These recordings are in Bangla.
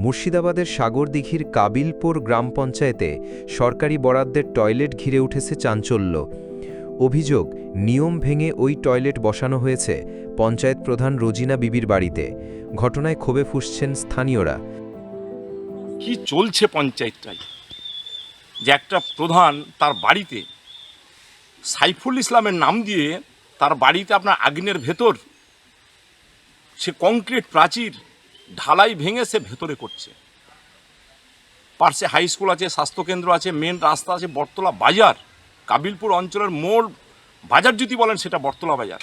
মুর্শিদাবাদের সাগরদিঘির কাবিলপুর গ্রাম পঞ্চায়েতে সরকারি বরাদ্দের টয়লেট ঘিরে উঠেছে চাঞ্চল্য। অভিযোগ, নিয়ম ভেঙে ওই টয়লেট বসানো হয়েছে পঞ্চায়েত প্রধান রোজিনা বিবির বাড়িতে। ঘটনায় ক্ষোভে ফুসছেন স্থানীয়রা। কি চলছে পঞ্চায়েতটাই? যে একটা প্রধান তার বাড়িতে সাইফুল ইসলামের নাম দিয়ে তার বাড়িতে আপনার আগ্নের ভেতর সে কংক্রিট প্রাচীর ঢালাই ভেঙে সে ভেতরে করছে। পার্শ্বে হাই স্কুল আছে, স্বাস্থ্যকেন্দ্র আছে মেন রাস্তা আছে, বটতলা বাজার। কাবিলপুর অঞ্চলের মোড় বাজার যদি বলেন, সেটা বটতলা বাজার।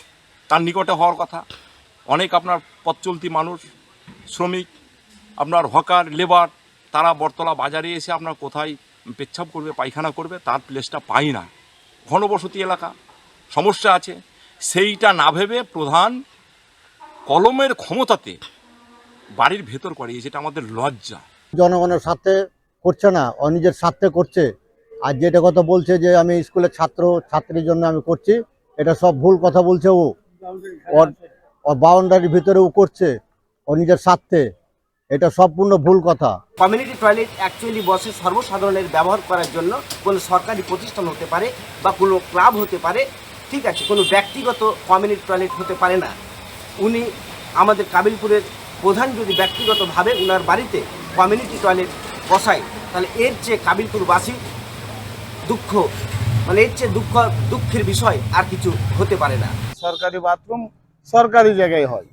তার নিকটে হওয়ার কথা। অনেক আপনার পথ চলতি মানুষ, শ্রমিক, আপনার হকার লেবার তারা বটতলা বাজারে এসে আপনার কোথায় পেচ্ছাপ করবে, পায়খানা করবে, তার প্লেসটা পাই না। ঘনবসতি এলাকা। সমস্যা আছে। সেইটা না ভেবে প্রধান কলমের ক্ষমতাতে বাড়ির ভেতর করে যেটা আমাদের লজ্জা। জনগণের স্বার্থে করছে না ও নিজের স্বার্থে করছে। আর যেটা কথা বলছে যে আমি স্কুলের ছাত্র ছাত্রীর জন্য আমি করছি এটা সব ভুল কথা বলছে ও। ওর ওর বাউন্ডারির ভিতরে ও করছে ও নিজের স্বার্থে। এটা সম্পূর্ণ ভুল কথা। কমিউনিটি টয়লেট অ্যাকচুয়ালি বসে সর্বসাধারণের ব্যবহার করার জন্য কোনো সরকারি প্রতিষ্ঠান হতে পারে বা কোনো ক্লাব হতে পারে ঠিক আছে কোনো ব্যক্তিগত কমিউনিটি টয়লেট হতে পারে না। উনি আমাদের কাবিলপুরের প্রধান যদি ব্যক্তিগতভাবে উনার বাড়িতে কমিউনিটি টয়লেট বসায় তাহলে এর চেয়ে কাবিলপুরবাসী দুঃখ মানে এর চেয়ে দুঃখ দুঃখের বিষয় আর কিছু হতে পারে না। সরকারি বাথরুম সরকারি জায়গায় হয়।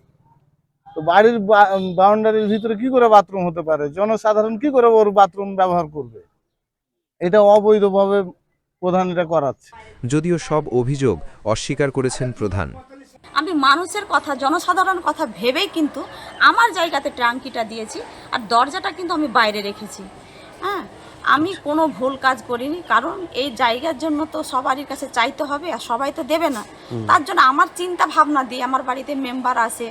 তো বাড়ির বাউন্ডারির ভিতরে কি করে বাথরুম হতে পারে? জনসাধারণ কি করে ওর বাথরুম ব্যবহার করবে? এটা অবৈধভাবে প্রধান এটা করাচ্ছে। যদিও সব অভিযোগ অস্বীকার করেছেন প্রধান। আমি মানুষের কথা জনসাধারণ কথা ভেবেই কিন্তু আমার জায়গাতে ট্রাঙ্কিটা দিয়েছি আর দরজাটা কিন্তু আমি বাইরে রেখেছি। হ্যাঁ আমি কোনো ভুল কাজ করিনি কারণ এই জায়গার জন্য তো সবারই কাছে চাইতে হবে আর সবাই তো দেবে না। তার জন্য আমার চিন্তা ভাবনা দিয়ে আমার বাড়িতে মেম্বার আসে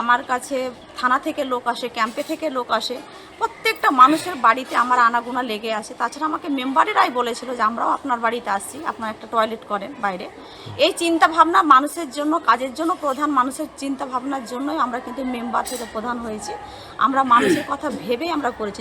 আমার কাছে থানা থেকে লোক আসে ক্যাম্পে থেকে লোক আসে প্রত্যেকটা মানুষের বাড়িতে আমার আনাগোনা লেগে আসে। তাছাড়া আমাকে মেম্বারেরাই বলেছিল যে আমরাও আপনার বাড়িতে আসছি আপনার একটা টয়লেট করেন বাইরে। এই চিন্তা ভাবনা মানুষের জন্য কাজের জন্য প্রধান মানুষের চিন্তা ভাবনার জন্যই আমরা কিন্তু মেম্বার থেকে প্রধান হয়েছি। আমরা মানুষের কথা ভেবেই আমরা করেছি।